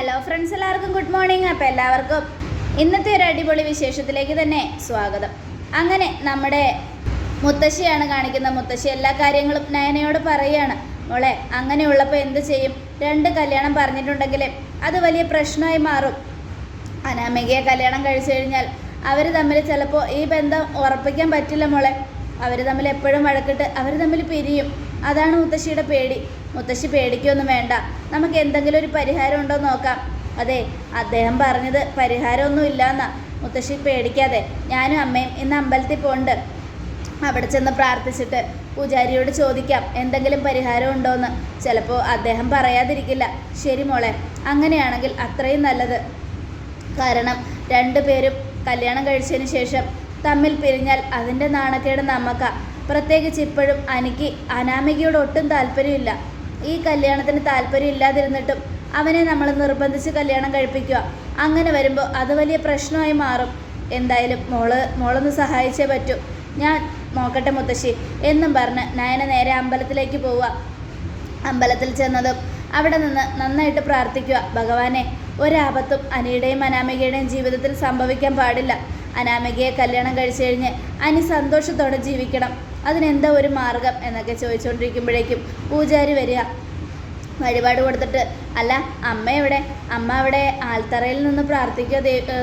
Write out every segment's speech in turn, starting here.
Hello friends എല്ലാവർക്കും good morning അപ്പോൾ എല്ലാവർക്കും ഇന്നത്തെ ഒരു അടിപൊളി വിശേഷത്തിലേക്ക് തന്നെ സ്വാഗതം. അങ്ങനെ നമ്മുടെ മുത്തശ്ശിയാണ് കാണിക്കുന്ന മുത്തശ്ശി എല്ലാ കാര്യങ്ങളും നയനയോട് പറയുകയാണ് മോളെ അങ്ങനെയുള്ളപ്പോൾ എന്ത് ചെയ്യും? രണ്ട് കല്യാണം പറഞ്ഞിട്ടുണ്ടെങ്കിൽ അത് വലിയ പ്രശ്നമായി മാറും. അനാമികയെ കല്യാണം കഴിച്ചു കഴിഞ്ഞാൽ അവർ തമ്മിൽ ചിലപ്പോൾ ഈ ബന്ധം ഉറപ്പിക്കാൻ പറ്റില്ല മോളെ. അവർ തമ്മിൽ എപ്പോഴും വഴക്കിട്ട് അവർ തമ്മിൽ പിരിയും. അതാണ് മുത്തശ്ശിയുടെ പേടി. മുത്തശ്ശി പേടിക്കൊന്നും വേണ്ട. നമുക്ക് എന്തെങ്കിലും ഒരു പരിഹാരം ഉണ്ടോ നോക്കാം. അതെ അദ്ദേഹം പറഞ്ഞത് പരിഹാരമൊന്നും ഇല്ലയെന്നാ മുത്തശ്ശി പേടിക്കാതെ ഞാനും അമ്മയും ഇന്ന് അമ്പലത്തിൽ പോണ്ട്. അവിടെ ചെന്ന് പ്രാർത്ഥിച്ചിട്ട് പൂജാരിയോട് ചോദിക്കാം എന്തെങ്കിലും പരിഹാരം ഉണ്ടോയെന്ന് ചിലപ്പോൾ അദ്ദേഹം പറയാതിരിക്കില്ല. ശരി മോളെ അങ്ങനെയാണെങ്കിൽ അത്രയും നല്ലത്. കാരണം രണ്ടുപേരും കല്യാണം കഴിച്ചതിന് ശേഷം തമ്മിൽ പിരിഞ്ഞാൽ അതിന്റെ നാണക്കേട് നമുക്ക പ്രത്യേകിച്ച് ഇപ്പോഴും അനിക്ക് അനാമികയോട് ഒട്ടും താല്പര്യമില്ല. ഈ കല്യാണത്തിന് താല്പര്യം ഇല്ലാതിരുന്നിട്ടും അവനെ നമ്മൾ നിർബന്ധിച്ച് കല്യാണം കഴിപ്പിക്കുക. അങ്ങനെ വരുമ്പോൾ അത് വലിയ പ്രശ്നമായി മാറും. എന്തായാലും മോൾ മോളൊന്ന് സഹായിച്ചേ പറ്റൂ. ഞാൻ നോക്കട്ടെ മുത്തശ്ശി. എന്നും പറഞ്ഞ് നയന നേരെ അമ്പലത്തിലേക്ക് പോവുക. അമ്പലത്തിൽ ചെന്നതും അവിടെ നിന്ന് നന്നായിട്ട് പ്രാർത്ഥിക്കുക. ഭഗവാനെ ഒരാപത്തും അനിയുടെയും അനാമികയുടെയും ജീവിതത്തിൽ സംഭവിക്കാൻ പാടില്ല. അനാമികയെ കല്യാണം കഴിച്ചു കഴിഞ്ഞ് അനി സന്തോഷത്തോടെ ജീവിക്കണം. അതിനെന്താ ഒരു മാർഗം എന്നൊക്കെ ചോദിച്ചുകൊണ്ടിരിക്കുമ്പോഴേക്കും പൂജാരി വരിക. വഴിപാട് കൊടുത്തിട്ട് അല്ല അമ്മ എവിടെ? അമ്മ അവിടെ ആൽത്തറയിൽ നിന്ന് പ്രാർത്ഥിക്കുക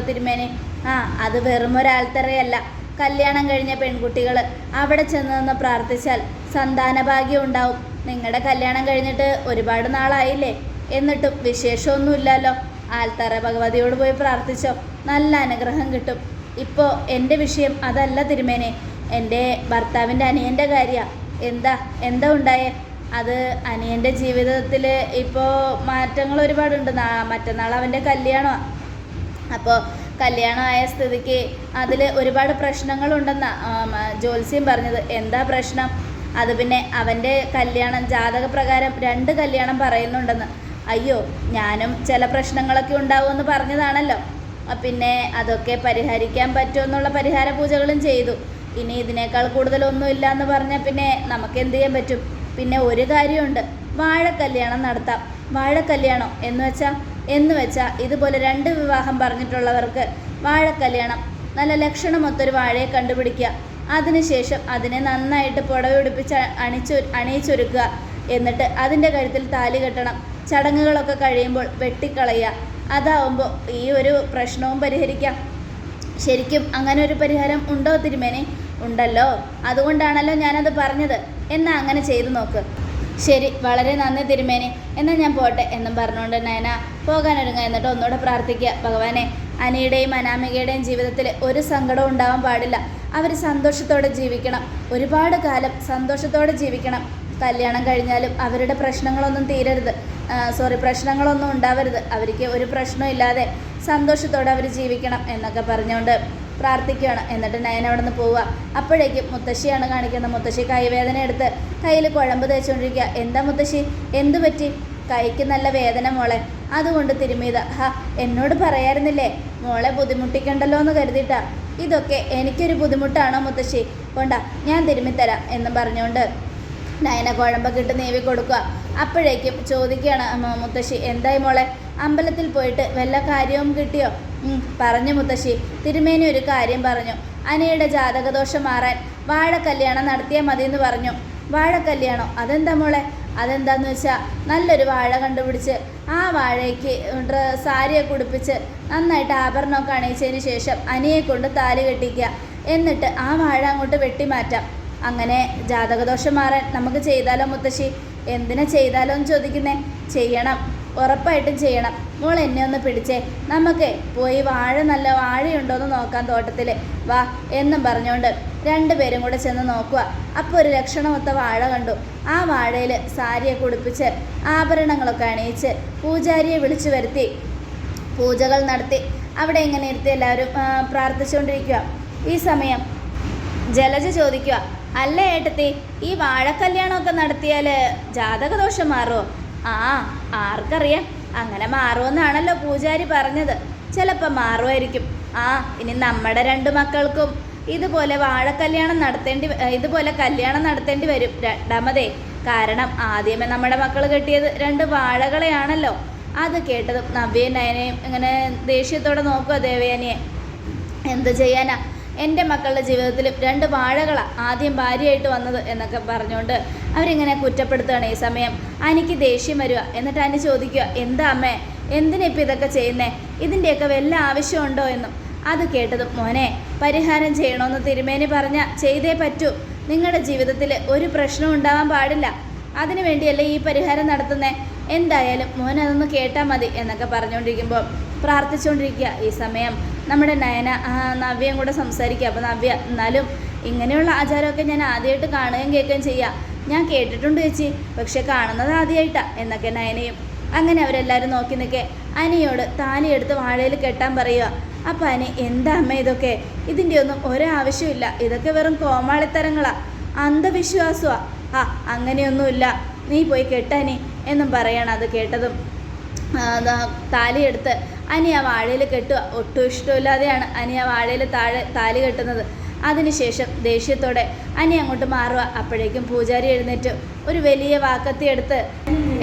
തിരുമേനെ? ആ അത് വെറും ഒരു ആൽത്തറയല്ല. കല്യാണം കഴിഞ്ഞ പെൺകുട്ടികൾ അവിടെ ചെന്ന് നിന്ന് പ്രാർത്ഥിച്ചാൽ സന്താനഭാഗ്യം ഉണ്ടാവും. നിങ്ങളുടെ കല്യാണം കഴിഞ്ഞിട്ട് ഒരുപാട് നാളായില്ലേ? എന്നിട്ടും വിശേഷമൊന്നുമില്ലല്ലോ. ആൽത്തറ ഭഗവതിയോട് പോയി പ്രാർത്ഥിച്ചോ? നല്ല അനുഗ്രഹം കിട്ടും. ഇപ്പോൾ എന്റെ വിഷയം അതല്ല തിരുമേനെ. എന്റെ ഭർത്താവിന്റെ അനിയന്റെ കാര്യമാണ് എന്താ എന്താ ഉണ്ടായേ? അത് അനിയന്റെ ജീവിതത്തിൽ ഇപ്പോൾ മാറ്റങ്ങൾ ഒരുപാടുണ്ട്. നാ- മറ്റന്നാൾ അവന്റെ കല്യാണമാണ് അപ്പോൾ കല്യാണമായ സ്ഥിതിക്ക് അതിൽ ഒരുപാട് പ്രശ്നങ്ങളുണ്ടെന്നാണ് ജോത്സ്യം പറഞ്ഞത്. എന്താ പ്രശ്നം? അത് പിന്നെ അവന്റെ കല്യാണം ജാതകപ്രകാരം രണ്ട് കല്യാണം പറയുന്നുണ്ടെന്ന്. അയ്യോ ഞാനും ചില പ്രശ്നങ്ങളൊക്കെ ഉണ്ടാവുമെന്ന് പറഞ്ഞതാണല്ലോ. പിന്നെ അതൊക്കെ പരിഹരിക്കാൻ പറ്റുമെന്നുള്ള പരിഹാര പൂജകളും ചെയ്തു. ഇനി ഇതിനേക്കാൾ കൂടുതലൊന്നും ഇല്ല എന്ന് പറഞ്ഞാൽ പിന്നെ നമുക്ക് എന്ത് ചെയ്യാൻ പറ്റും? പിന്നെ ഒരു കാര്യമുണ്ട്. വാഴക്കല്യാണം നടത്താം. വാഴക്കല്യാണം എന്ന് വെച്ചാൽ എന്ന് വെച്ചാൽ ഇതുപോലെ രണ്ട് വിവാഹം പറഞ്ഞിട്ടുള്ളവർക്ക് വാഴക്കല്യാണം നല്ല ലക്ഷണമൊത്തൊരു വാഴയെ കണ്ടുപിടിക്കുക. അതിനുശേഷം അതിനെ നന്നായിട്ട് പുടവെടുപ്പിച്ച് അണിച്ചു അണിയിച്ചൊരുക്കുക. എന്നിട്ട് അതിന്റെ കഴുത്തിൽ താലി കെട്ടണം. ചടങ്ങുകളൊക്കെ കഴിയുമ്പോൾ വെട്ടിക്കളയുക. അതാവുമ്പോൾ ഈ ഒരു പ്രശ്നവും പരിഹരിക്കാം. ശരിക്കും അങ്ങനെ ഒരു പരിഹാരം ഉണ്ടോ തിരുമേനെ? ഉണ്ടല്ലോ. അതുകൊണ്ടാണല്ലോ ഞാനത് പറഞ്ഞത്. എന്നാ അങ്ങനെ ചെയ്തു നോക്ക്. ശരി വളരെ നന്ദി തിരുമേനി. എന്നാൽ ഞാൻ പോട്ടെ എന്നും പറഞ്ഞുകൊണ്ട് നയന പോകാനൊരുങ്ങ എന്നിട്ട് ഒന്നുകൂടെ പ്രാർത്ഥിക്കുക. ഭഗവാനെ അനിയുടെയും അനാമികയുടെയും ജീവിതത്തിൽ ഒരു സങ്കടവും ഉണ്ടാവാൻ പാടില്ല. അവർ സന്തോഷത്തോടെ ജീവിക്കണം. ഒരുപാട് കാലം സന്തോഷത്തോടെ ജീവിക്കണം. കല്യാണം കഴിഞ്ഞാലും അവരുടെ പ്രശ്നങ്ങളൊന്നും തീരരുത്. സോറി പ്രശ്നങ്ങളൊന്നും ഉണ്ടാവരുത്. അവർക്ക് ഒരു പ്രശ്നവും ഇല്ലാതെ സന്തോഷത്തോടെ അവർ ജീവിക്കണം എന്നൊക്കെ പറഞ്ഞുകൊണ്ട് പ്രാർത്ഥിക്കുകയാണ്. എന്നിട്ട് നയൻ അവിടെ നിന്ന് പോവുക. അപ്പോഴേക്കും മുത്തശ്ശിയാണ് കാണിക്കുന്നത് മുത്തശ്ശി കൈവേദന എടുത്ത് കയ്യിൽ കുഴമ്പ് തേച്ചുകൊണ്ടിരിക്കുക. എന്താ മുത്തശ്ശി? എന്തു പറ്റി? കൈക്ക് നല്ല വേദന മോളെ. അതുകൊണ്ട് തിരുമിയത ഹ എന്നോട് പറയായിരുന്നില്ലേ? മോളെ ബുദ്ധിമുട്ടിക്കണ്ടല്ലോ എന്ന് കരുതിയിട്ടാ. ഇതൊക്കെ എനിക്കൊരു ബുദ്ധിമുട്ടാണോ മുത്തശ്ശി? കൊണ്ട ഞാൻ തിരുമ്മിത്തരാം എന്നും പറഞ്ഞുകൊണ്ട് നയന കുഴമ്പൊക്കെ ഇട്ട് നീവി കൊടുക്കുക അപ്പോഴേക്കും ചോദിക്കുകയാണ് മുത്തശ്ശി എന്തായി മോളെ? അമ്പലത്തിൽ പോയിട്ട് വല്ല കാര്യവും കിട്ടിയോ? പറഞ്ഞു മുത്തശ്ശി. തിരുമേനി ഒരു കാര്യം പറഞ്ഞു. അനിയുടെ ജാതകദോഷം മാറാൻ വാഴക്കല്യാണം നടത്തിയാൽ മതി എന്ന് പറഞ്ഞു. വാഴ കല്യാണം അതെന്താ മോളെ? അതെന്താന്ന് വെച്ചാൽ നല്ലൊരു വാഴ കണ്ടുപിടിച്ച് ആ വാഴയ്ക്ക് സാരിയൊക്കെ ഉടുപ്പിച്ച് നന്നായിട്ട് ആഭരണമൊക്കെ അണിയിച്ചതിന് ശേഷം അനിയെ കൊണ്ട് താലി കെട്ടിക്കുക. എന്നിട്ട് ആ വാഴ അങ്ങോട്ട് വെട്ടിമാറ്റാം. അങ്ങനെ ജാതകദോഷം മാറാൻ നമുക്ക് ചെയ്താലോ മുത്തശ്ശി? എന്തിനാ ചെയ്താലോ എന്ന് ചോദിക്കുന്നേ? ചെയ്യണം. ഉറപ്പായിട്ടും ചെയ്യണം. മോൾ എന്നെ ഒന്ന് പിടിച്ചേ. നമുക്ക് പോയി വാഴ നല്ല വാഴയുണ്ടോ എന്ന് നോക്കാം തോട്ടത്തിൽ വാ എന്നും പറഞ്ഞുകൊണ്ട് രണ്ടുപേരും കൂടെ ചെന്ന് നോക്കുക അപ്പോൾ ഒരു ലക്ഷണമൊത്ത വാഴ കണ്ടു. ആ വാഴയിൽ സാരിയൊക്കെ ഉടുപ്പിച്ച് ആഭരണങ്ങളൊക്കെ അണിയിച്ച് പൂജാരിയെ വിളിച്ചു വരുത്തി. പൂജകൾ നടത്തി. അവിടെ ഇങ്ങനെ ഇരുത്തി എല്ലാവരും പ്രാർത്ഥിച്ചുകൊണ്ടിരിക്കുക ഈ സമയം ജലജ ചോദിക്കുക അല്ല ഏട്ടത്തി ഈ വാഴക്കല്യാണമൊക്കെ നടത്തിയാൽ ജാതകദോഷം മാറുമോ ആ ആർക്കറിയാം. അങ്ങനെ മാറുമെന്നാണല്ലോ പൂജാരി പറഞ്ഞത്. ചിലപ്പോൾ മാറുമായിരിക്കും. ആ ഇനി നമ്മുടെ രണ്ട് മക്കൾക്കും ഇതുപോലെ വാഴക്കല്യാണം നടത്തേണ്ടി ഇതുപോലെ കല്യാണം നടത്തേണ്ടി വരും. രണ്ടാമതേ കാരണം ആദ്യമേ നമ്മുടെ മക്കൾ കെട്ടിയത് രണ്ട് വാഴകളെയാണല്ലോ. അത് കേട്ടതും നവ്യയും നയനയും ഇങ്ങനെ ദേഷ്യത്തോടെ നോക്കുക ദേവയാനിയെ. എന്ത് ചെയ്യാനാ? എന്റെ മക്കളുടെ ജീവിതത്തിൽ രണ്ട് വാഴകളാണ് ആദ്യം ഭാര്യയായിട്ട് വന്നത് എന്നൊക്കെ പറഞ്ഞുകൊണ്ട് അവരിങ്ങനെ കുറ്റപ്പെടുത്തുകയാണ് ഈ സമയം. അനിക്ക് ദേഷ്യം വരിക എന്നിട്ട് അനി ചോദിക്കുക എന്താ അമ്മേ എന്തിനാ ഇപ്പം ഇതൊക്കെ ചെയ്യുന്നേ? ഇതിന്റെയൊക്കെ വല്ല ആവശ്യമുണ്ടോ എന്നും? അത് കേട്ടതും മോനെ പരിഹാരം ചെയ്യണമെന്ന് തിരുമേനി പറഞ്ഞ ചെയ്തേ പറ്റൂ. നിങ്ങളുടെ ജീവിതത്തിൽ ഒരു പ്രശ്നവും ഉണ്ടാവാൻ പാടില്ല. അതിനു വേണ്ടിയല്ലേ ഈ പരിഹാരം നടത്തുന്നേ? എന്തായാലും മോൻ അതൊന്ന് കേട്ടാൽ മതി എന്നൊക്കെ പറഞ്ഞുകൊണ്ടിരിക്കുമ്പോൾ പ്രാർത്ഥിച്ചുകൊണ്ടിരിക്കുക ഈ സമയം. നമ്മുടെ നയന നവ്യയും കൂടെ സംസാരിക്കുക. അപ്പോൾ നവ്യ എന്നാലും ഇങ്ങനെയുള്ള ആചാരമൊക്കെ ഞാൻ ആദ്യമായിട്ട് കാണുകയും കേൾക്കുകയും ചെയ്യാം. ഞാൻ കേട്ടിട്ടുണ്ട് ചേച്ചി പക്ഷെ കാണുന്നത് ആദ്യമായിട്ടാണ് എന്നൊക്കെ നയനയും അങ്ങനെ അവരെല്ലാവരും നോക്കി നിൽക്കെ. അനിയോട് താലിയെടുത്ത് വാഴയിൽ കെട്ടാൻ പറയുക. അപ്പം അനി എന്താ അമ്മ ഇതൊക്കെ? ഇതിന്റെ ഒന്നും ഒരാവശ്യമില്ല ഇതൊക്കെ വെറും കോമാളിത്തരങ്ങളാണ് അന്ധവിശ്വാസമാണ് ആ അങ്ങനെയൊന്നുമില്ല. നീ പോയി കെട്ടാനി എന്നും പറയണം അത് കേട്ടതും. താലിയെടുത്ത് അനി ആ വാഴയിൽ കെട്ടുക ഒട്ടും ഇഷ്ടമില്ലാതെയാണ് അനി ആ വാഴയിൽ താഴെ താലി കെട്ടുന്നത്. അതിനുശേഷം ദേഷ്യത്തോടെ അനി അങ്ങോട്ട് മാറുക. അപ്പോഴേക്കും പൂജാരി എഴുന്നേറ്റ് ഒരു വലിയ വാക്കത്തി എടുത്ത്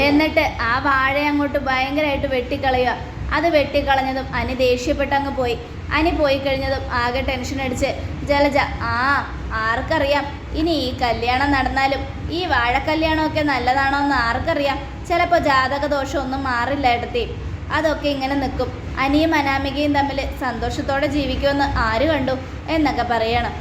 എന്നിട്ട് ആ വാഴ അങ്ങോട്ട് ഭയങ്കരമായിട്ട് വെട്ടിക്കളയുക. അത് വെട്ടിക്കളഞ്ഞതും അനി ദേഷ്യപ്പെട്ട് അങ്ങ് പോയി. അനി പോയി കഴിഞ്ഞതും ആകെ ടെൻഷൻ അടിച്ച് ജലജ ആ ആർക്കറിയാം? ഇനി ഈ കല്യാണം നടന്നാലും ഈ വാഴക്കല്യാണമൊക്കെ നല്ലതാണോ എന്ന് ആർക്കറിയാം? ചിലപ്പോൾ ജാതക ദോഷമൊന്നും മാറില്ല എടുത്തി. അതൊക്കെ ഇങ്ങനെ നിൽക്കും. അനിയും അനാമികയും തമ്മിൽ സന്തോഷത്തോടെ ജീവിക്കുമെന്ന് ആര് കണ്ടു എന്നൊക്കെ പറയണം.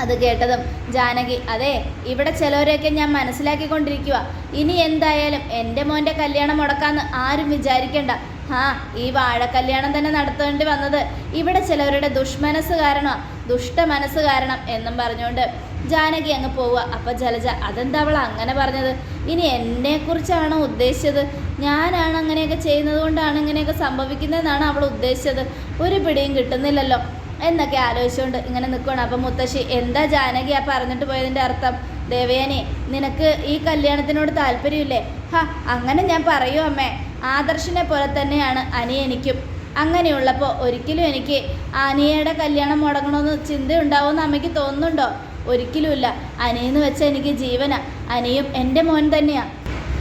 അത് കേട്ടതും ജാനകി അതെ ഇവിടെ ചിലവരെയൊക്കെ ഞാൻ മനസ്സിലാക്കിക്കൊണ്ടിരിക്കുക ഇനി എന്തായാലും എന്റെ മോന്റെ കല്യാണം മുടക്കാമെന്ന് ആരും വിചാരിക്കണ്ട. ആ ഈ വാഴ കല്യാണം തന്നെ നടത്തേണ്ടി വന്നത് ഇവിടെ ചിലവരുടെ ദുഷ്മനസ് കാരണം ദുഷ്ട മനസ്സ് കാരണം എന്നും പറഞ്ഞുകൊണ്ട് ജാനകി അങ്ങ് പോവുക. അപ്പം ജലജ അതെന്താ അവൾ അങ്ങനെ പറഞ്ഞത്? ഇനി എന്നെക്കുറിച്ചാണോ ഉദ്ദേശിച്ചത്? ഞാനാണ് അങ്ങനെയൊക്കെ ചെയ്യുന്നത് കൊണ്ടാണ് ഇങ്ങനെയൊക്കെ സംഭവിക്കുന്നതെന്നാണ് അവൾ ഉദ്ദേശിച്ചത്. ഒരു പിടിയും കിട്ടുന്നില്ലല്ലോ. എന്നൊക്കെ ആലോചിച്ചുകൊണ്ട് ഇങ്ങനെ നിൽക്കുകയാണ് അപ്പം മുത്തശ്ശി എന്താ ജാനകി ആ പറഞ്ഞിട്ട് പോയതിന്റെ അർത്ഥം? ദേവയാനി നിനക്ക് ഈ കല്യാണത്തിനോട് താല്പര്യമില്ലേ? ഹാ അങ്ങനെ ഞാൻ പറയൂ അമ്മേ. ആദർശിനെ പോലെ തന്നെയാണ് അനി എനിക്കും. അങ്ങനെയുള്ളപ്പോൾ ഒരിക്കലും എനിക്ക് അനിയയുടെ കല്യാണം മുടങ്ങണമെന്ന് ചിന്തയുണ്ടാവുമെന്ന് അമ്മയ്ക്ക് തോന്നുന്നുണ്ടോ? ഒരിക്കലുമില്ല. അനിയെന്ന് വെച്ചാൽ എനിക്ക് ജീവന. അനിയും എന്റെ മോൻ തന്നെയാണ്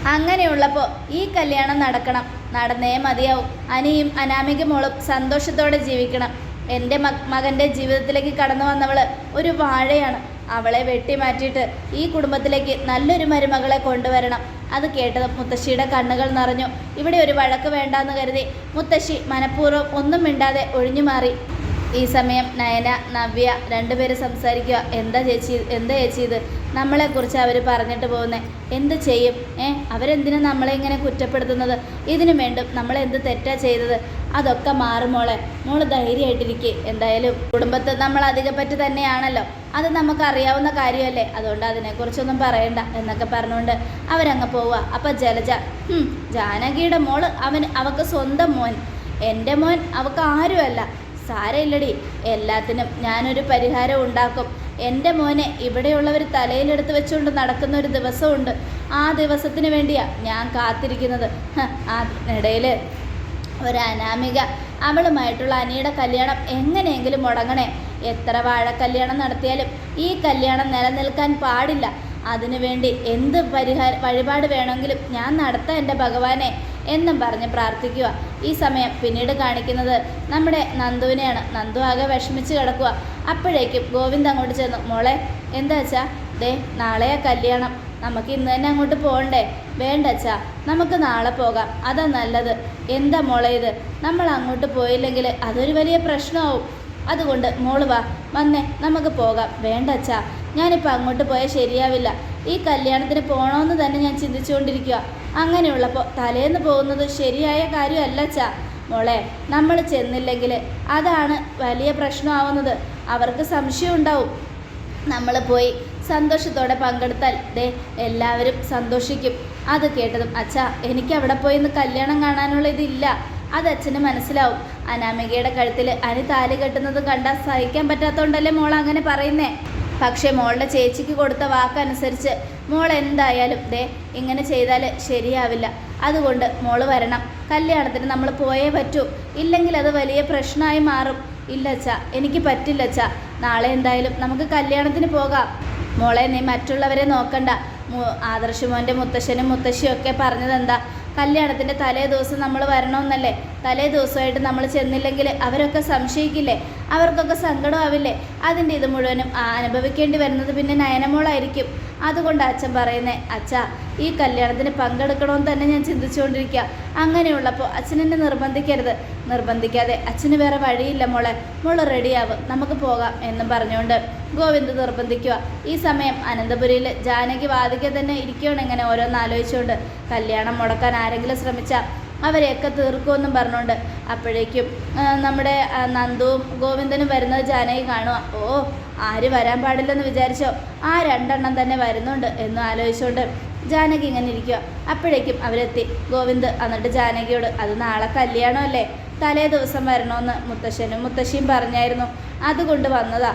അങ്ങനെയുള്ളപ്പോൾ ഈ കല്യാണം നടക്കണം. നടന്നേ മതിയാവും. അനിയും അനാമിക മോളും സന്തോഷത്തോടെ ജീവിക്കണം. എന്റെ മകന്റെ ജീവിതത്തിലേക്ക് കടന്നു വന്നവൾ ഒരു വാഴയാണ്. അവളെ വെട്ടിമാറ്റിയിട്ട് ഈ കുടുംബത്തിലേക്ക് നല്ലൊരു മരുമകളെ കൊണ്ടുവരണം. അത് കേട്ടത് മുത്തശ്ശിയുടെ കണ്ണുകൾ നിറഞ്ഞു. ഇവിടെ ഒരു വഴക്ക് വേണ്ടാന്ന് കരുതി. മുത്തശ്ശി മനഃപൂർവം ഒന്നും മിണ്ടാതെ ഒഴിഞ്ഞു മാറി ഈ സമയം നയന നവ്യ രണ്ടുപേരും സംസാരിക്കുക. എന്താ ചേച്ചി എന്താ ചേച്ചി ഇത്? നമ്മളെക്കുറിച്ച് അവർ പറഞ്ഞിട്ട് പോകുന്നത് എന്ത് ചെയ്യും? ഏ അവരെന്തിനാ നമ്മളെ ഇങ്ങനെ കുറ്റപ്പെടുത്തുന്നത്? ഇതിനു വേണ്ടും നമ്മളെന്ത് തെറ്റാ ചെയ്തത്? അതൊക്കെ മാറും മോളെ. മോൾ ധൈര്യമായിട്ടിരിക്കുക എന്തായാലും കുടുംബത്തെ നമ്മൾ അധികപ്പറ്റ് തന്നെയാണല്ലോ. അത് നമുക്കറിയാവുന്ന കാര്യമല്ലേ? അതുകൊണ്ട് അതിനെക്കുറിച്ചൊന്നും പറയണ്ട എന്നൊക്കെ പറഞ്ഞുകൊണ്ട് അവരങ്ങ് പോവുക. അപ്പം ജലജ "ഹും, ജാനകിയുടെ മോൾ അവൻ അവക്ക് സ്വന്തം മോൻ. എന്റെ മോൻ അവക്ക് ആരുമല്ല. സാരമില്ലടി. എല്ലാത്തിനും ഞാനൊരു പരിഹാരം ഉണ്ടാക്കും. എന്റെ മോനെ ഇവിടെയുള്ളവർ തലയിലെടുത്ത് വെച്ചുകൊണ്ട് നടക്കുന്ന ഒരു ദിവസമുണ്ട്. ആ ദിവസത്തിന് വേണ്ടിയാ ഞാൻ കാത്തിരിക്കുന്നത്. അതിനിടയിൽ ഒരു അനാമിക. അവളുമായിട്ടുള്ള അനിയുടെ കല്യാണം എങ്ങനെയെങ്കിലും മുടങ്ങണേ. എത്ര വാഴ കല്യാണം നടത്തിയാലും ഈ കല്യാണം നിലനിൽക്കാൻ പാടില്ല. അതിനുവേണ്ടി എന്ത് പരിഹാര വഴിപാട് വേണമെങ്കിലും ഞാൻ നടത്താം എന്റെ ഭഗവാനെ എന്നും പറഞ്ഞ് പ്രാർത്ഥിക്കുക ഈ സമയം പിന്നീട് കാണിക്കുന്നത് നമ്മുടെ നന്ദുവിനെയാണ്. നന്ദു ആകെ വിഷമിച്ച് കിടക്കുക അപ്പോഴേക്കും ഗോവിന്ദ് അങ്ങോട്ട് ചെന്നു. മോളെ എന്താ വെച്ചാ ദേ നാളെയാ കല്യാണം. നമുക്ക് ഇന്ന് തന്നെ അങ്ങോട്ട് പോകണ്ടേ? വേണ്ട അച്ഛാ നമുക്ക് നാളെ പോകാം. അതാ നല്ലത്. എന്താ മോളെ ഇത്? നമ്മൾ അങ്ങോട്ട് പോയില്ലെങ്കിൽ അതൊരു വലിയ പ്രശ്നമാവും. അതുകൊണ്ട് മോൾ വാ വന്നേ നമുക്ക് പോകാം. വേണ്ട അച്ഛാ ഞാനിപ്പോൾ അങ്ങോട്ട് പോയാൽ ശരിയാവില്ല. ഈ കല്യാണത്തിന് പോകണമെന്ന് തന്നെ ഞാൻ ചിന്തിച്ചുകൊണ്ടിരിക്കുക അങ്ങനെയുള്ളപ്പോൾ തലേന്ന് പോകുന്നത് ശരിയായ കാര്യമല്ല ച. മോളെ നമ്മൾ ചെന്നില്ലെങ്കിൽ അതാണ് വലിയ പ്രശ്നമാവുന്നത്. അവർക്ക് സംശയം ഉണ്ടാവും. നമ്മൾ പോയി സന്തോഷത്തോടെ പങ്കെടുത്താൽ ദേ എല്ലാവരും സന്തോഷിക്കും. അത് കേട്ടതും അച്ഛാ എനിക്ക് അവിടെ പോയി ഇന്ന് കല്യാണം കാണാനുള്ള ഇതില്ല. അത് അച്ഛന് മനസ്സിലാവും. അനാമികയുടെ കഴുത്തിൽ അനി താലി കെട്ടുന്നത് കണ്ടാൽ സഹിക്കാൻ പറ്റാത്തതുകൊണ്ടല്ലേ മോൾ അങ്ങനെ പറയുന്നേ? പക്ഷേ മോളുടെ ചേച്ചിക്ക് കൊടുത്ത വാക്കനുസരിച്ച് മോൾ എന്തായാലും ദേ ഇങ്ങനെ ചെയ്താൽ ശരിയാവില്ല. അതുകൊണ്ട് മോൾ വരണം. കല്യാണത്തിന് നമ്മൾ പോയേ പറ്റൂ. ഇല്ലെങ്കിൽ അത് വലിയ പ്രശ്നമായി മാറും. ഇല്ല അച്ഛാ എനിക്ക് പറ്റില്ല അച്ഛാ നാളെ എന്തായാലും നമുക്ക് കല്യാണത്തിന് പോകാം. മോളെ നീ മറ്റുള്ളവരെ നോക്കണ്ട. ആദർശ് മോന്റെ മുത്തശ്ശനും മുത്തശ്ശിയും ഒക്കെ പറഞ്ഞത് എന്താ കല്യാണത്തിന്റെ തലേ ദിവസം നമ്മൾ വരണമെന്നല്ലേ? തലേ ദിവസമായിട്ട് നമ്മൾ ചെന്നില്ലെങ്കിൽ അവരൊക്കെ സംശയിക്കില്ലേ? അവർക്കൊക്കെ സങ്കടമാവില്ലേ? അതിന്റെ ഇത് മുഴുവനും അനുഭവിക്കേണ്ടി വരുന്നത് പിന്നെ നയനമോളായിരിക്കും. അതുകൊണ്ട് അച്ഛൻ പറയുന്നേ അച്ഛാ ഈ കല്യാണത്തിന് പങ്കെടുക്കണമെന്ന് തന്നെ ഞാൻ ചിന്തിച്ചുകൊണ്ടിരിക്കുക അങ്ങനെയുള്ളപ്പോൾ അച്ഛനെന്നെ നിർബന്ധിക്കരുത്. നിർബന്ധിക്കാതെ അച്ഛന് വേറെ വഴിയില്ല മോളെ. മോൾ റെഡിയാവും. നമുക്ക് പോകാം എന്നും പറഞ്ഞുകൊണ്ട് ഗോവിന്ദ് നിർബന്ധിക്കുക ഈ സമയം അനന്തപുരിയിൽ ജാനകി വാദിക്കെ തന്നെ ഇരിക്കുകയാണ് ഇങ്ങനെ ഓരോന്ന് ആലോചിച്ചുകൊണ്ട്. കല്യാണം മുടക്കാൻ ആരെങ്കിലും ശ്രമിച്ചാൽ അവരെയൊക്കെ തീർക്കുമെന്നും പറഞ്ഞുകൊണ്ട് അപ്പോഴേക്കും നമ്മുടെ നന്ദുവും ഗോവിന്ദനും വരുന്നത് ജാനകി കാണുക ഓ ആര് വരാൻ പാടില്ലെന്ന് വിചാരിച്ചോ? ആ രണ്ടെണ്ണം തന്നെ വരുന്നുണ്ട് എന്ന് ആലോചിച്ചുകൊണ്ട് ജാനകി ഇങ്ങനെ ഇരിക്കുക അപ്പോഴേക്കും അവരെത്തി. ഗോവിന്ദ് എന്നിട്ട് ജാനകിയോട് അത് നാളെ കല്യാണമല്ലേ തലേ ദിവസം വരണമെന്ന് മുത്തശ്ശനും മുത്തശ്ശിയും പറഞ്ഞായിരുന്നു. അതുകൊണ്ട് വന്നതാ.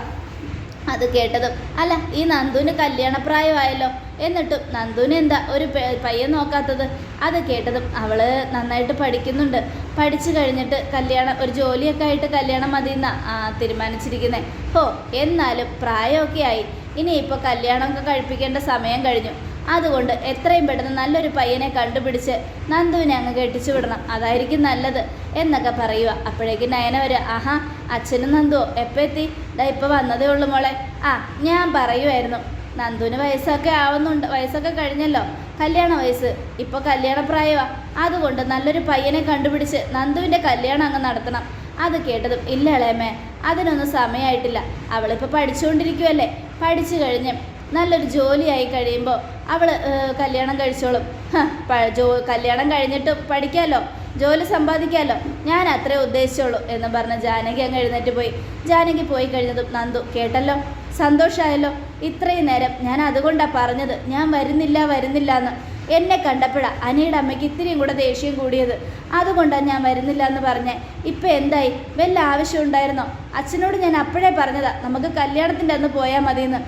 അത് കേട്ടതും അല്ല ഈ നന്ദുവിന് കല്യാണപ്രായമായല്ലോ. എന്നിട്ടും നന്ദുനെന്താ ഒരു പയ്യൻ നോക്കാത്തത്? അത് കേട്ടതും അവൾ നന്നായിട്ട് പഠിക്കുന്നുണ്ട്. പഠിച്ചു കഴിഞ്ഞിട്ട് കല്യാണം ഒരു ജോലിയൊക്കെ ആയിട്ട് കല്യാണം മതി എന്നാ തീരുമാനിച്ചിരിക്കുന്നത് ഹോ എന്നാലും പ്രായമൊക്കെ ആയി. ഇനി ഇനിയിപ്പോൾ കല്യാണമൊക്കെ കഴിപ്പിക്കേണ്ട സമയം കഴിഞ്ഞു. അതുകൊണ്ട് എത്രയും പെട്ടെന്ന് നല്ലൊരു പയ്യനെ കണ്ടുപിടിച്ച് നന്ദുവിനെ അങ്ങ് കെട്ടിച്ചു വിടണം. അതായിരിക്കും നല്ലത് എന്നൊക്കെ പറയുക. അപ്പോഴേക്കും നയന വരിക. ആഹാ അച്ഛനും നന്ദുവോ? എപ്പോൾ എത്തി? ഇതാ ഇപ്പോൾ വന്നതേ ഉള്ളൂ മോളെ. ആ ഞാൻ പറയുമായിരുന്നു നന്ദുവിന് വയസ്സൊക്കെ ആവുന്നുണ്ട്. വയസ്സൊക്കെ കഴിഞ്ഞല്ലോ. കല്യാണ വയസ്സ്. ഇപ്പോൾ കല്യാണപ്രായമാണ് അതുകൊണ്ട് നല്ലൊരു പയ്യനെ കണ്ടുപിടിച്ച് നന്ദുവിന്റെ കല്യാണം അങ്ങ് നടത്തണം. അത് കേട്ടതും ഇല്ല ഇളയമ്മേ അതിനൊന്നും സമയമായിട്ടില്ല അവളിപ്പോൾ പഠിച്ചുകൊണ്ടിരിക്കുവല്ലേ. പഠിച്ചു കഴിഞ്ഞ് നല്ലൊരു ജോലിയായി കഴിയുമ്പോൾ അവൾ കല്യാണം കഴിച്ചോളും. ജോ കല്യാണം കഴിഞ്ഞിട്ട് പഠിക്കാമല്ലോ ജോലി സമ്പാദിക്കാമല്ലോ ഞാൻ അത്രേ ഉദ്ദേശിച്ചുള്ളൂ എന്ന് പറഞ്ഞ് ജാനകി അങ്ങ് എഴുന്നേറ്റ് പോയി. ജാനകി പോയി കഴിഞ്ഞതും നന്ദു കേട്ടല്ലോ. സന്തോഷമായല്ലോ ഇത്രയും നേരം ഞാൻ അതുകൊണ്ടാണ് പറഞ്ഞത്. ഞാൻ വരുന്നില്ല വരുന്നില്ല എന്ന് എന്നെ കണ്ടപ്പോഴാണ് അനിയുടെ അമ്മയ്ക്ക് ഇത്രയും കൂടെ ദേഷ്യം കൂടിയത്. അതുകൊണ്ടാണ് ഞാൻ വരുന്നില്ല എന്ന് പറഞ്ഞേ. ഇപ്പം എന്തായി? വല്ല ആവശ്യം ഉണ്ടായിരുന്നോ അച്ഛനോട് ഞാൻ അപ്പോഴേ പറഞ്ഞതാ. നമുക്ക് കല്യാണത്തിന്റെ അന്ന് പോയാൽ മതിയെന്ന്.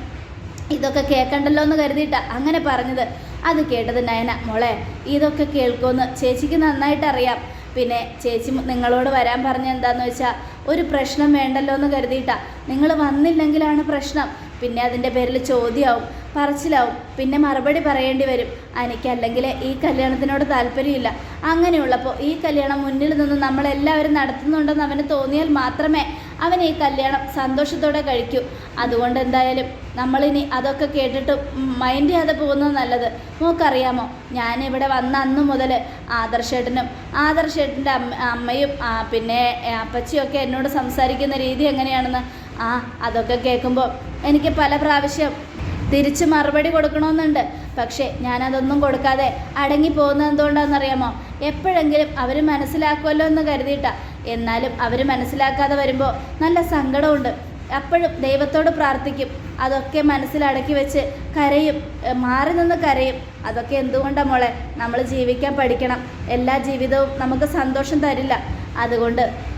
ഇതൊക്കെ കേൾക്കണ്ടല്ലോ എന്ന് കരുതിയിട്ടാ അങ്ങനെ പറഞ്ഞത്. അത് കേട്ടത് നയന. മോളെ ഇതൊക്കെ കേൾക്കുമെന്ന് ചേച്ചിക്ക് നന്നായിട്ട് അറിയാം പിന്നെ ചേച്ചി നിങ്ങളോട് വരാൻ പറഞ്ഞ എന്താന്ന് വെച്ചാൽ ഒരു പ്രശ്നം വേണ്ടല്ലോ എന്ന് കരുതിയിട്ടാ. നിങ്ങൾ വന്നില്ലെങ്കിലാണ് പ്രശ്നം. പിന്നെ അതിന്റെ പേരിൽ ചോദ്യമാവും പറച്ചിലാവും. പിന്നെ മറുപടി പറയേണ്ടി വരും. എനിക്കല്ലെങ്കിൽ ഈ കല്യാണത്തിനോട് താല്പര്യമില്ല. അങ്ങനെയുള്ളപ്പോൾ ഈ കല്യാണം മുന്നിൽ നിന്ന് നമ്മളെല്ലാവരും നടത്തുന്നുണ്ടെന്ന് അവന് തോന്നിയാൽ മാത്രമേ അവൻ ഈ കല്യാണം സന്തോഷത്തോടെ കഴിക്കൂ. അതുകൊണ്ട് എന്തായാലും നമ്മളിനി അതൊക്കെ കേട്ടിട്ട് മൈൻഡ് ചെയ്യാതെ പോകുന്നത് നല്ലത്. മോക്കറിയാമോ? ഞാനിവിടെ വന്ന അന്ന് മുതൽ ആദർശേട്ടനും ആദർശേട്ടന്റെ അമ്മ അമ്മയും പിന്നെ അപ്പച്ചിയൊക്കെ എന്നോട് സംസാരിക്കുന്ന രീതി എങ്ങനെയാണെന്ന്? ആ അതൊക്കെ കേൾക്കുമ്പോൾ എനിക്ക് പല പ്രാവശ്യം തിരിച്ച് മറുപടി കൊടുക്കണമെന്നുണ്ട്. പക്ഷേ ഞാനതൊന്നും കൊടുക്കാതെ അടങ്ങി പോകുന്നത് എന്തുകൊണ്ടാണെന്നറിയാമോ? എപ്പോഴെങ്കിലും അവർ മനസ്സിലാക്കുമല്ലോ എന്ന് കരുതിയിട്ടാ എന്നാലും അവർ മനസ്സിലാക്കാതെ വരുമ്പോൾ നല്ല സങ്കടമുണ്ട്. അപ്പോഴും ദൈവത്തോട് പ്രാർത്ഥിക്കും. അതൊക്കെ മനസ്സിലടക്കി വെച്ച് കരയും. മാറി നിന്ന് കരയും. അതൊക്കെ എന്തുകൊണ്ടാണ് മോളെ? നമ്മൾ ജീവിക്കാൻ പഠിക്കണം. എല്ലാ ജീവിതവും നമുക്ക് സന്തോഷം തരില്ല. അതുകൊണ്ട്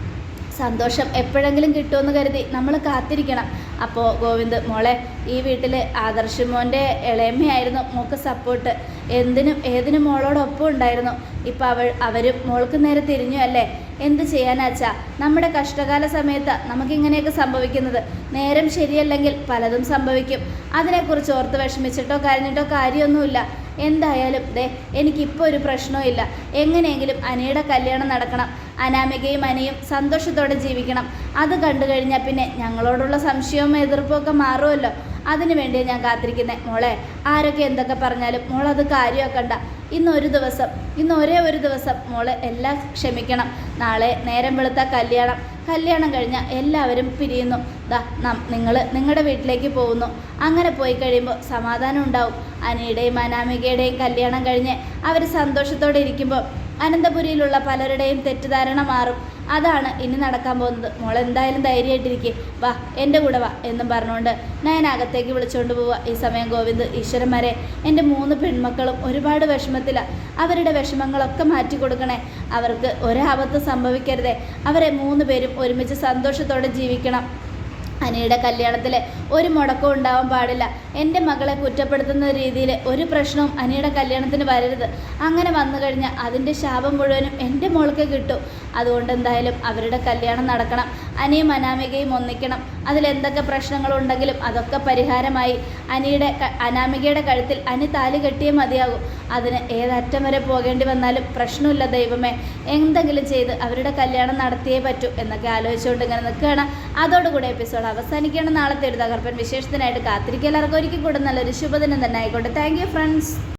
സന്തോഷം എപ്പോഴെങ്കിലും കിട്ടുമെന്ന് കരുതി നമ്മൾ കാത്തിരിക്കണം. അപ്പോൾ ഗോവിന്ദ് മോളെ ഈ വീട്ടിൽ ആദർശ് മോന്റെ ഇളയമ്മയായിരുന്നു മോൾക്ക് സപ്പോർട്ട് എന്തിനും ഏതിനും മോളോടൊപ്പം ഉണ്ടായിരുന്നു. ഇപ്പോൾ അവൾ അവരും മോൾക്ക് നേരെ തിരിഞ്ഞു അല്ലേ? എന്ത് ചെയ്യാനാച്ചാ നമ്മുടെ കഷ്ടകാല സമയത്ത് നമുക്കിങ്ങനെയൊക്കെ സംഭവിക്കുന്നത്. നേരം ശരിയല്ലെങ്കിൽ പലതും സംഭവിക്കും. അതിനെക്കുറിച്ച് ഓർത്ത് വിഷമിച്ചിട്ടോ കരഞ്ഞിട്ടോ കാര്യമൊന്നുമില്ല. എന്തായാലും ദേ എനിക്കിപ്പോൾ ഒരു പ്രശ്നവും ഇല്ല. എങ്ങനെയെങ്കിലും അനയുടെ കല്യാണം നടക്കണം. അനാമികയും അനയും സന്തോഷത്തോടെ ജീവിക്കണം. അത് കണ്ടു കഴിഞ്ഞാൽ പിന്നെ ഞങ്ങളോടുള്ള സംശയവും എതിർപ്പും ഒക്കെ മാറുമല്ലോ. അതിനു വേണ്ടി ഞാൻ കാത്തിരിക്കുന്നത് മോളെ ആരൊക്കെ എന്തൊക്കെ പറഞ്ഞാലും മോളത് കാര്യമാക്കണ്ട. ഇന്ന് ഒരു ദിവസം ഇന്ന് ഒരേ ഒരു ദിവസം മോൾ എല്ലാം ക്ഷമിക്കണം. നാളെ നേരം വെളുത്ത കല്യാണം. കല്യാണം കഴിഞ്ഞാൽ എല്ലാവരും പിരിയുന്നു. ദാ നാം നിങ്ങൾ നിങ്ങളുടെ വീട്ടിലേക്ക് പോകുന്നു. അങ്ങനെ പോയി കഴിയുമ്പോൾ സമാധാനം ഉണ്ടാവും. അനിയുടെയും അനാമികയുടെയും കല്യാണം കഴിഞ്ഞ് അവർ സന്തോഷത്തോടെ ഇരിക്കുമ്പോൾ അനന്തപുരിയിലുള്ള പലരുടെയും തെറ്റിദ്ധാരണ മാറും. അതാണ് ഇനി നടക്കാൻ പോകുന്നത്. മോൾ എന്തായാലും ധൈര്യമായിട്ടിരിക്കെ. വാ എന്റെ കൂടെ വാ എന്നും പറഞ്ഞുകൊണ്ട് ഞാൻ അകത്തേക്ക് വിളിച്ചുകൊണ്ട് പോവുക ഈ സമയം ഗോവിന്ദ് ഈശ്വരന്മാരെ എന്റെ മൂന്ന് പെൺമക്കളും ഒരുപാട് വിഷമത്തിലാണ് അവരുടെ വിഷമങ്ങളൊക്കെ മാറ്റി കൊടുക്കണേ. അവർക്ക് ഒരാപത്ത് സംഭവിക്കരുതേ. അവരെ മൂന്ന് പേരും ഒരുമിച്ച് സന്തോഷത്തോടെ ജീവിക്കണം. അനിയുടെ കല്യാണത്തിൽ ഒരു മുടക്കവും ഉണ്ടാവാൻ പാടില്ല. എന്റെ മകളെ കുറ്റപ്പെടുത്തുന്ന രീതിയിൽ ഒരു പ്രശ്നവും അനിയുടെ കല്യാണത്തിന് വരരുത്. അങ്ങനെ വന്നു കഴിഞ്ഞാൽ അതിന്റെ ശാപം മുഴുവനും എന്റെ മോൾക്ക് കിട്ടും. അതുകൊണ്ട് എന്തായാലും അവരുടെ കല്യാണം നടക്കണം. അനിയും അനാമികയും ഒന്നിക്കണം. അതിലെന്തൊക്കെ പ്രശ്നങ്ങളുണ്ടെങ്കിലും അതൊക്കെ പരിഹാരമായി. അനിയുടെ അനാമികയുടെ കഴുത്തിൽ അനി താലി കെട്ടിയേ മതിയാകും. അതിന് ഏതറ്റം വരെ പോകേണ്ടി വന്നാലും പ്രശ്നമില്ല ദൈവമേ. എന്തെങ്കിലും ചെയ്ത് അവരുടെ കല്യാണം നടത്തിയേ പറ്റൂ എന്നൊക്കെ ആലോചിച്ചുകൊണ്ട് ഇങ്ങനെ നിൽക്കുകയാണ്. അതോടുകൂടി എപ്പിസോഡ് അവസാനിക്കുകയാണ്. നാളത്തെ ഒരു തകർപ്പൻ വിശേഷത്തിനായിട്ട് കാത്തിരിക്കുക. എല്ലാവർക്കും ഒരിക്കൽ കൂടെ നല്ലൊരു ശുഭദിനം തന്നെ ആയിക്കോട്ടെ. Thank you friends